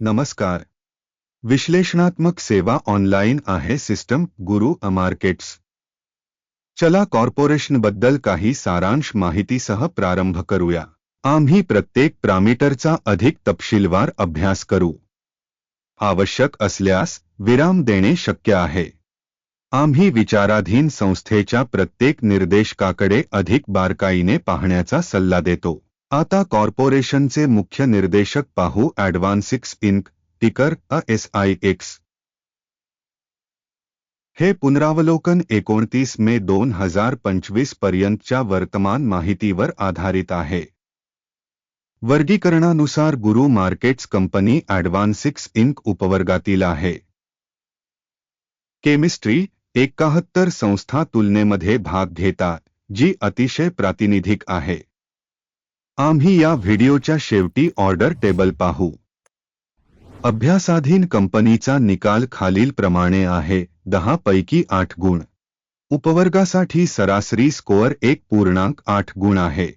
नमस्कार. विश्लेषणात्मक सेवा ऑनलाईन आहे सिस्टम गुरु अमार्केट्स. चला कॉर्पोरेशनबद्दल काही सारांश माहितीसह प्रारंभ करूया. आम्ही प्रत्येक प्रामीटरचा अधिक तपशीलवार अभ्यास करू. आवश्यक असल्यास विराम देणे शक्य आहे. आम्ही विचाराधीन संस्थेच्या प्रत्येक निर्देशकाकडे अधिक बारकाईने पाहण्याचा सल्ला देतो. आता कॉर्पोरेशनचे मुख्य निर्देशक पाहू AdvanSix Inc ticker S I X हे पुनरावलोकन एकोणतीस मे दोन हजार पंचवीस पर्यंतच्या वर्तमान माहितीवर आधारित आहे. वर्गीकरणानुसार गुरु मार्केट्स कंपनी ॲडव्हान्सिक्स इंक उपवर्गातील आहे. केमिस्ट्री एकाहत्तर संस्था तुलनेमध्ये भाग घेतात जी अतिशय प्रातिनिधिक आहे. आम्ही या व्हिडिओच्या शेवटी ऑर्डर टेबल पाहू. अभ्यासाधीन कंपनीचा निकाल खालीलप्रमाणे आहे दहा पैकी आठ गुण. उपवर्गासाठी सरासरी स्कोअर एक पूर्णांक आठ गुण आहे.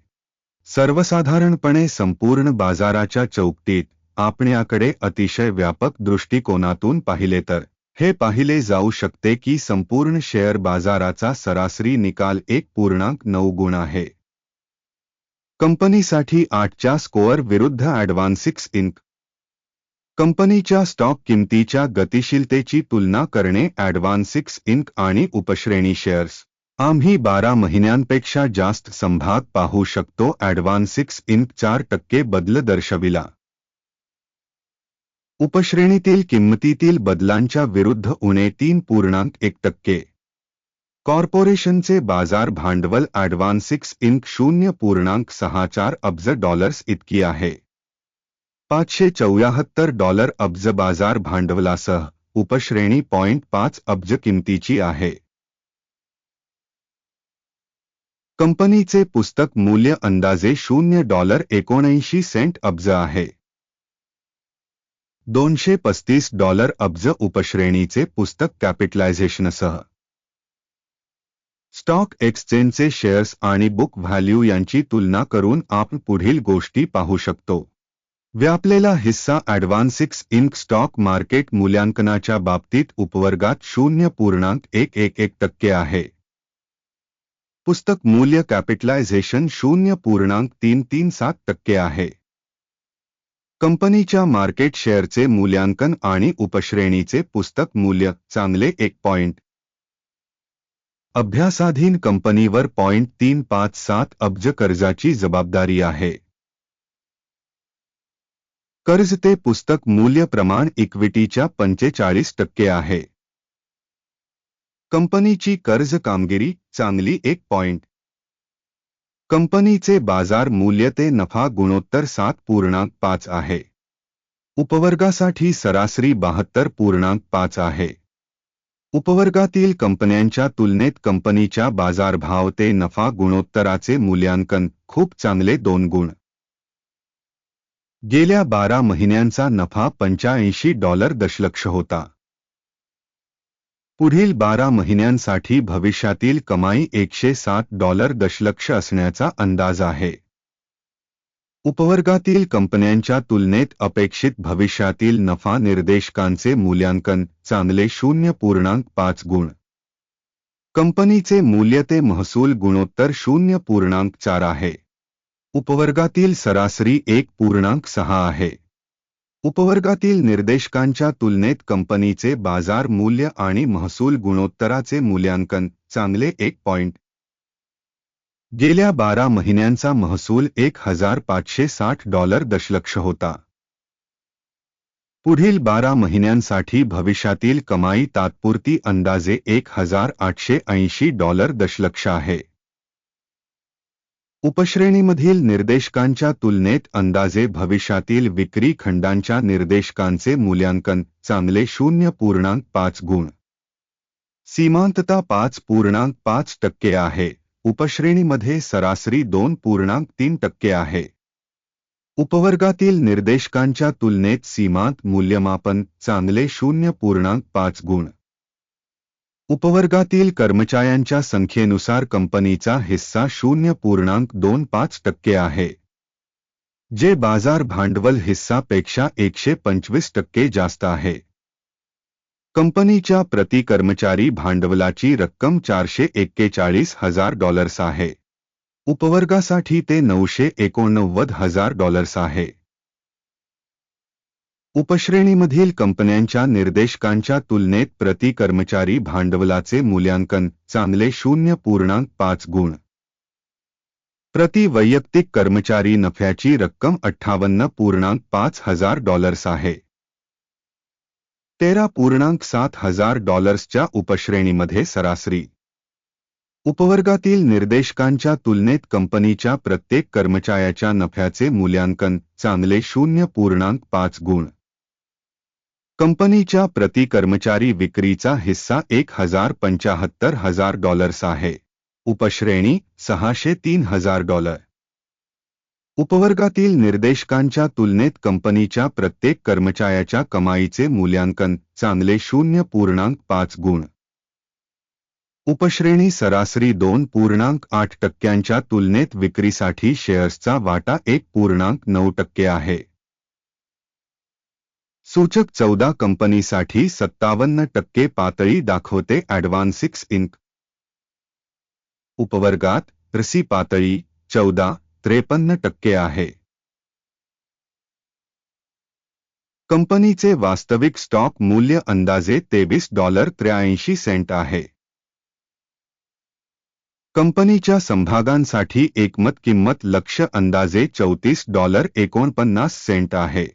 सर्वसाधारणपणे संपूर्ण बाजाराच्या चौकटीत आपण्याकडे अतिशय व्यापक दृष्टिकोनातून पाहिले तर हे पाहिले जाऊ शकते की संपूर्ण शेअर बाजाराचा सरासरी निकाल एक पूर्णांक नऊ गुण आहे. कंपनीसाठी आठच्या स्कोअर विरुद्ध ॲडव्हान्सिक्स इंक. कंपनीच्या स्टॉक किमतीच्या गतिशीलतेची तुलना करणे ॲडव्हान्सिक्स इंक आणि उपश्रेणी शेअर्स. आम्ही बारा महिन्यांपेक्षा जास्त संभाग पाहू शकतो ॲडव्हान्सिक्स इंक चार टक्के बदल दर्शविला. उपश्रेणीतील किंमतीतील बदलांच्या विरुद्ध उणे तीन पूर्णांक एक टक्के. कॉर्पोरेशनचे बाज़ार भांडवल ॲडव्हान्सिक्स इंक शून्य पूर्णांक सहा चार अब्ज डॉलर्स इतकी आहे पाचशे चौऱ्याहत्तर डॉलर अब्ज बाज़ार भांडवलासह उपश्रेणी पॉइंट पाच अब्ज किमतीची आहे। कंपनीचे पुस्तक मूल्य अंदाजे शून्य डॉलर एकोणऐंशी सेंट अब्ज आहे। दोनशे पस्तीस डॉलर अब्ज उपश्रेणीचे पुस्तक कॅपिटलायझेशनसह स्टॉक एक्सचेंजचे शेअर्स आणि बुक व्हॅल्यू यांची तुलना करून आपण पुढील गोष्टी पाहू शकतो. व्यापलेला हिस्सा ॲडव्हान्सिक्स इंक स्टॉक मार्केट मूल्यांकनाच्या बाबतीत उपवर्गात शून्य पूर्णांक एक एक एक टक्के आहे. पुस्तक मूल्य कॅपिटलायझेशन शून्य पूर्णांक तीन तीन सात टक्के आहे. कंपनीच्या मार्केट शेअरचे मूल्यांकन आणि उपश्रेणीचे पुस्तक मूल्य चांगले एक पॉइंट. अभ्यासाधीन कंपनीवर पॉइंट तीन पाच सात अब्ज कर्जाची जबाबदारी आहे. कर्ज ते पुस्तक मूल्य प्रमाण इक्विटीच्या पंचेचाळीस टक्के आहे. कंपनीची कर्ज कामगिरी चांगली एक पॉइंट. कंपनीचे बाजार मूल्य ते नफा गुणोत्तर सात पूर्णांक पाच आहे. उपवर्गासाठी सरासरी बहात्तर पूर्णांक पाच आहे. उपवर्गातील कंपन्यांच्या तुलनेत कंपनीच्या बाजारभाव ते नफा गुणोत्तराचे मूल्यांकन खूप चांगले दोन गुण. गेल्या बारा महिन्यांचा नफा पंच्याऐंशी डॉलर दशलक्ष होता. पुढील बारा महिन्यांसाठी भविष्यातील कमाई एकशे सात डॉलर दशलक्ष असण्याचा अंदाज आहे. उपवर्गातील कंपन्यांच्या तुलनेत अपेक्षित भविष्यातील नफा निर्देशकांचे मूल्यांकन चांगले शून्य पूर्णांक पाच गुण. कंपनीचे मूल्य ते महसूल गुणोत्तर शून्य पूर्णांक चार आहे. उपवर्गातील सरासरी एक पूर्णांक सहा आहे. उपवर्गातील निर्देशकांच्या तुलनेत कंपनीचे बाजार मूल्य आणि महसूल गुणोत्तराचे मूल्यांकन चांगले एक पॉइंट गेल्या बारा महिन्यांचा महसूल एक हजार पाचशे साठ डॉलर दशलक्ष होता. पुढील बारा महिन्यांसाठी भविष्यातील कमाई तात्पुरती अंदाजे एक हजार आठशे ऐंशी डॉलर दशलक्ष आहे. उपश्रेणीमधील निर्देशकांच्या तुलनेत अंदाजे भविष्यातील विक्री खंडांच्या निर्देशकांचे मूल्यांकन चांगले शून्य पूर्णांक पाच गुण. सीमांतता पाच पूर्णांक पाच टक्के आहे. उपश्रेणीमध्ये सरासरी दोन पूर्णांक तीन टक्के आहे. उपवर्गातील निर्देशकांच्या तुलनेत सीमांत मूल्यमापन चांगले शून्य पूर्णांक पाच गुण. उपवर्गातील कर्मचाऱ्यांच्या संख्येनुसार कंपनीचा हिस्सा शून्य पूर्णांक दोन पाच टक्के आहे. जे बाज़ार भांडवल हिस्सापेक्षा एकशे पंचवीस टक्के जास्त आहे. कंपनीच्या प्रति कर्मचारी भांडवलाची रक्कम चारशे एक्केचाळीस हज़ार डॉलर्स आहे. उपवर्गासाठी ते नऊशे एकोणनव्वद हज़ार डॉलर्स आहे. उपश्रेणीमधील कंपन्यांच्या निर्देशकांच्या तुलनेत प्रति कर्मचारी भांडवलाचे मूल्यांकन चांगले शून्य पूर्णांक पाच गुण. प्रति वैयक्तिक कर्मचारी नफ्याची रक्कम अठ्ठावन्न पूर्णांक पाच हज़ार डॉलर्स आहे. तेरा पूर्णांक सात हजार डॉलर्सच्या उपश्रेणीमध्ये सरासरी. उपवर्गातील निर्देशकांच्या तुलनेत कंपनीच्या प्रत्येक कर्मचाऱ्याच्या नफ्याचे मूल्यांकन चांगले शून्य पूर्णांक पाच गुण. कंपनीच्या प्रति कर्मचारी विक्रीचा हिस्सा एक हजार पंचाहत्तर हजार डॉलर्स आहे. उपश्रेणी सहाशे तीन हजार डॉलर. उपवर्गातील निर्देशकांच्या तुलनेत कंपनीच्या प्रत्येक कर्मचाऱ्याच्या कमाईचे मूल्यांकन चांगले शून्य पूर्णांक पाच गुण. उपश्रेणी सरासरी दोन पूर्णांक आठ टक्क्यांच्या तुलनेत विक्रीसाठी शेअर्सचा वाटा एक पूर्णांक नऊ टक्के आहे. सूचक चौदा कंपनीसाठी सत्तावन्न टक्के पातळी दाखवते ॲडव्हान्सिक्स इंक. उपवर्गात रसी पातळी चौदा त्रेपन्न टक्के आहे. कंपनीचे वास्तविक स्टॉक मूल्य अंदाजे तेवीस डॉलर त्र्याऐंशी सेंट आहे. कंपनीच्या संभागांसाठी एकमत किंमत लक्ष अंदाजे चौतीस डॉलर एकोणपन्नास सेंट आहे.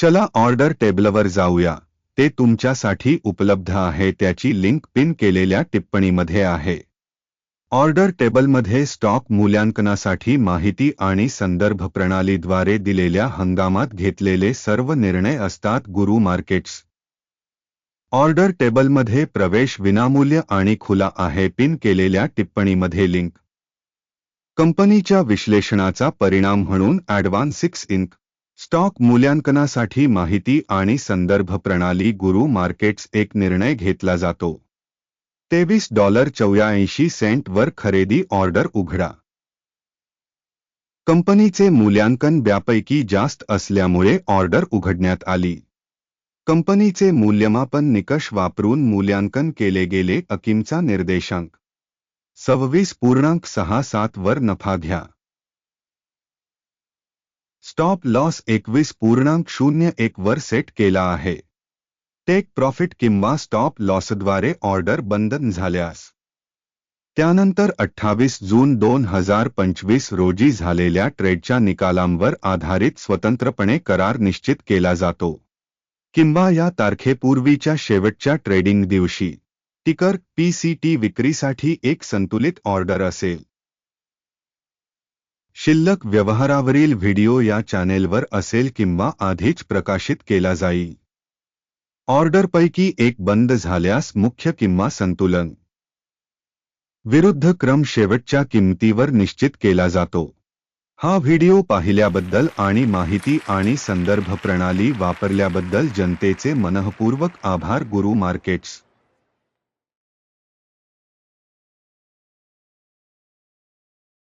चला ऑर्डर टेबलवर जाऊया. ते तुमच्यासाठी उपलब्ध आहे त्याची लिंक पिन केलेल्या टिप्पणीमध्ये आहे. ऑर्डर टेबलमध्ये स्टॉक मूल्यांकनासाठी माहिती आणि संदर्भ प्रणालीद्वारे दिलेल्या हंगामात घेतलेले सर्व निर्णय असतात गुरु मार्केट्स. ऑर्डर टेबलमध्ये प्रवेश विनामूल्य आणि खुला आहे पिन केलेल्या टिप्पणीमध्ये लिंक. कंपनीच्या विश्लेषणाचा परिणाम म्हणून ॲडव्हान्सिक्स इंक. स्टॉक मूल्यांकनासाठी माहिती आणि संदर्भ प्रणाली गुरु मार्केट्स एक निर्णय घेतला जातो. तेवीस डॉलर चौऱ्याऐंशी सेंट वर खरेदी ऑर्डर उघडा. कंपनीचे मूल्यांकन व्यापैकी जास्त असल्यामुळे ऑर्डर उघडण्यात आली. कंपनीचे मूल्यमापन निकष वापरून मूल्यांकन केले गेले, अकिमचा निर्देशांक. सव्वीस पूर्णांक सहा सात वर नफा घ्या. स्टॉप लॉस एकवीस पूर्णांक शून्य एक वर सेट केला आहे. टेक प्रॉफिट किंवा स्टॉप लॉसद्वारे ऑर्डर बंधन झाल्यास त्यानंतर अठ्ठावीस जून दोन हजार पंचवीस रोजी झालेल्या ट्रेडच्या निकालांवर आधारित स्वतंत्रपणे करार निश्चित केला जातो. किंवा या तारखेपूर्वीच्या शेवटच्या ट्रेडिंग दिवशी टिकर पीसीटी विक्रीसाठी एक संतुलित ऑर्डर असेल. शिल्लक व्यवहारावरील व्हिडिओ या चॅनेलवर असेल किंवा आधीच प्रकाशित केला जाईल. ऑर्डरपैकी एक बंद झाल्यास मुख्य किंवा संतुलन. विरुद्ध क्रम शेवटच्या किंमतीवर निश्चित केला जातो. हा व्हिडिओ पाहिल्याबद्दल आणि माहिती आणि संदर्भ प्रणाली वापरल्याबद्दल जनतेचे मनःपूर्वक आभार गुरु मार्केट्स.